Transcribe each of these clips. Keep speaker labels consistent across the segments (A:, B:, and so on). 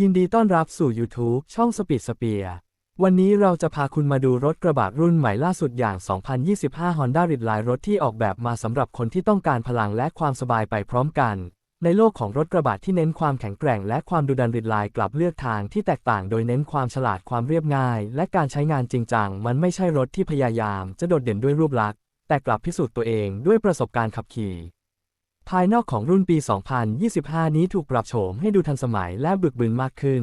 A: ยินดีต้อนรับสู่ YouTube ช่อง Speed Spear วันนี้เราจะพาคุณมาดูรถกระบะรุ่นใหม่ล่าสุดอย่าง 2025 Honda Ridge รถที่ออกแบบมาสำหรับคนที่ต้องการพลังและความสบายไปพร้อมกัน ในโลกของรถกระบะที่เน้นความแข็งแกร่งและความดุดันริดไลน์กลับเลือกทางที่แตกต่างโดยเน้นความฉลาดความเรียบง่าย และการใช้งานจริงจัง มันไม่ใช่รถที่พยายาม จะโดดเด่นด้วยรูปลักษณ์แต่กลับพิสูจน์ตัวเองด้วยประสบการณ์ขับขี่ ภายนอกของรุ่นปี 2025 นี้ถูกปรับโฉมให้ดูทันสมัยและบึกบึนมากขึ้น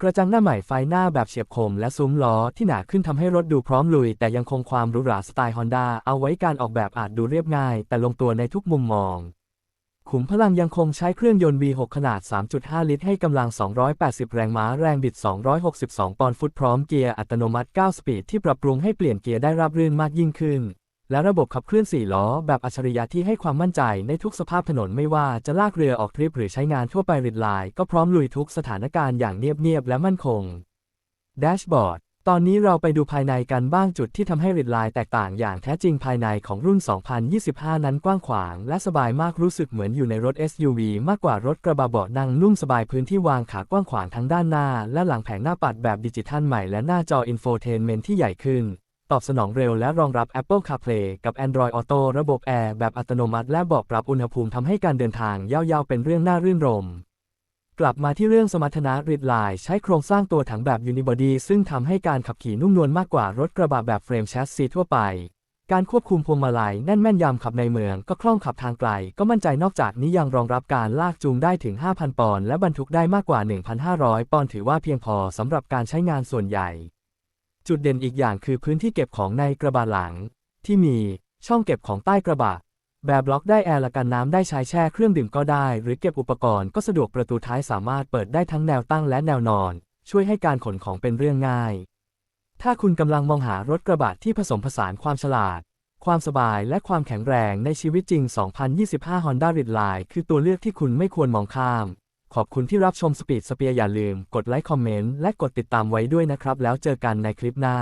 A: กระจังหน้าใหม่ไฟหน้าแบบเฉียบคมและซุ้มล้อที่หนาขึ้นทำให้รถดูพร้อมลุย แต่ยังคงความหรูหราสไตล์ฮอนด้าเอาไว้การออกแบบอาจดูเรียบง่าย แต่ลงตัวในทุกมุมมอง ขุมพลังยังคงใช้เครื่องยนต์ V6 ขนาด 3.5 ลิตรให้กำลัง 280 แรงม้าแรงบิด 262 ปอนด์ฟุตพร้อมเกียร์อัตโนมัติ 9 สปีดที่ปรับปรุงให้เปลี่ยนเกียร์ได้ราบรื่นมากยิ่งขึ้น และระบบขับเคลื่อน4ล้อแบบอัจฉริยะที่ให้ความมั่นใจในทุกสภาพถนนไม่ว่าจะลากเรือออกทริปหรือใช้งานทั่วไปริดไลน์ก็พร้อมลุยทุกสถานการณ์อย่างเนียบๆและมั่นคงแดชบอร์ดตอนนี้เราไปดูภายในกันบ้างจุดที่ทำให้ริดไลน์แตกต่างอย่างแท้จริงภายในของรุ่น 2025 นั้นกว้างขวางและสบายมากรู้สึกเหมือนอยู่ในรถ SUV มากกว่ารถกระบะเบาะนั่งนุ่มสบายพื้นที่วางขากว้างขวางทั้งด้านหน้า และหลังแผงหน้าปัดแบบดิจิทัลใหม่และหน้าจออินโฟเทนเมนที่ใหญ่ขึ้น ตอบสนองเร็วและรองรับ Apple CarPlay กับ Android Auto ระบบแอร์แบบอัตโนมัติและบอกปรับอุณหภูมิทำให้การเดินทางยาวๆเป็นเรื่องน่ารื่นรม กลับมาที่เรื่องสมรรถนะริดไลน์ใช้โครงสร้างตัวถังแบบยูนิบอดีซึ่งทำให้การขับขี่นุ่มนวลมากกว่ารถกระบะแบบเฟรมแชสซีทั่วไป การควบคุมพวงมาลัยแน่นแม่นยำขับในเมือง ก็คล่องขับทางไกล ก็มั่นใจนอกจากนี้ยังรองรับการลากจูงได้ถึง 5,000 ปอนด์และบรรทุกได้มากกว่า 1,500 ปอนด์ถือว่าเพียงพอสำหรับการใช้งานส่วนใหญ่ จุดเด่นอีกอย่างคือพื้นที่เก็บของในกระบะหลัง ที่มีช่องเก็บของใต้กระบะ แบบล็อกได้แอร์และกันน้ำได้ใช้แช่เครื่องดื่มก็ได้ หรือเก็บอุปกรณ์ก็สะดวกประตูท้ายสามารถเปิดได้ทั้งแนวตั้งและแนวนอน ช่วยให้การขนของเป็นเรื่องง่าย ถ้าคุณกำลังมองหารถกระบะที่ผสมผสานความฉลาด ความสบายและความแข็งแรงในชีวิตจริง 2025 Honda Ridge คือตัวเลือกที่คุณไม่ควรมองข้าม ขอบคุณที่รับชมสปีดสเปียอย่าลืม กดไลค์คอมเมนต์และกดติดตามไว้ด้วยนะครับ แล้วเจอกันในคลิปหน้า